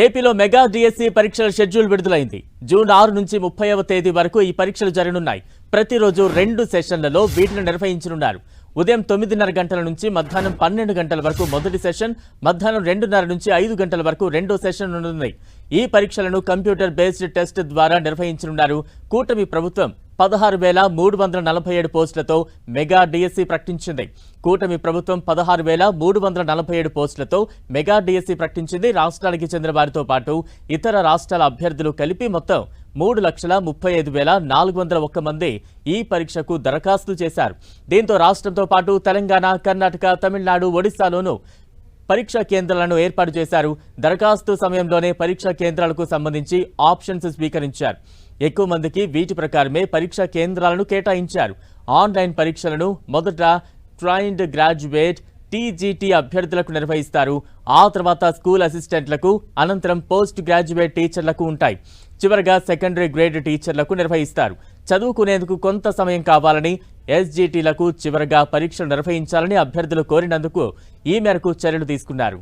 ఏపీలో mega DSC పరీక్షల schedule విడుదలైంది. జూన్ ఆరు నుంచి ముప్పైవ తేదీ వరకు ఈ పరీక్షలు జరగనున్నాయి. ప్రతిరోజు రెండు సెషన్లలో వీటిని నిర్వహించనున్నారు. ఉదయం తొమ్మిదిన్నర గంటల నుంచి మధ్యాహ్నం పన్నెండు గంటల వరకు మొదటి సెషన్ మధ్యాహ్నం రెండున్నర నుంచి ఐదు గంటల వరకు రెండో సెషన్ ఉన్నాయి ఈ పరీక్షలను కంప్యూటర్ బేస్డ్ టెస్ట్ ద్వారా నిర్వహించనున్నారు. కూటమి ప్రభుత్వం పదహారు వేల మూడు వందల నలభై ఏడు పోస్టులతో మెగా డిఎస్సి ప్రకటించింది. కూటమి ప్రభుత్వం పదహారు వేల మూడు వందల నలభై ఏడు పోస్టులతో మెగా డిఎస్సి ప్రకటించింది. రాష్ట్రానికి చెందిన వారితో పాటు ఇతర రాష్ట్రాల అభ్యర్థులు కలిపి మొత్తం మూడు లక్షల ముప్పై ఐదు వేల నాలుగు వందల ఒక్క మంది ఈ పరీక్షకు దరఖాస్తు చేశారు. దీంతో రాష్ట్రంతో పాటు తెలంగాణ కర్ణాటక తమిళనాడు ఒడిశాలోనూ పరీక్షా కేంద్రాలను ఏర్పాటు చేశారు. దరఖాస్తు సమయంలోనే పరీక్షా కేంద్రాలకు సంబంధించి ఆప్షన్స్ స్వీకరించారు. ఎక్కువ మందికి వీటి ప్రకారమే పరీక్షా కేంద్రాలను కేటాయించారు. ఆన్లైన్ పరీక్షలను మొదట ట్రైన్డ్ గ్రాడ్యుయేట్ టీజీటీ అభ్యర్థులకు నిర్వహిస్తారు. ఆ తర్వాత స్కూల్ అసిస్టెంట్లకు అనంతరం పోస్ట్ గ్రాడ్యుయేట్ టీచర్లకు ఉంటాయి. చివరగా సెకండరీ గ్రేడ్ టీచర్లకు నిర్వహిస్తారు. చదువుకునేందుకు కొంత సమయం కావాలని ఎస్జీటీలకు చివరగా పరీక్షలు నిర్వహించాలని అభ్యర్థులు కోరినందుకు ఈ మేరకు చర్యలు తీసుకున్నారు.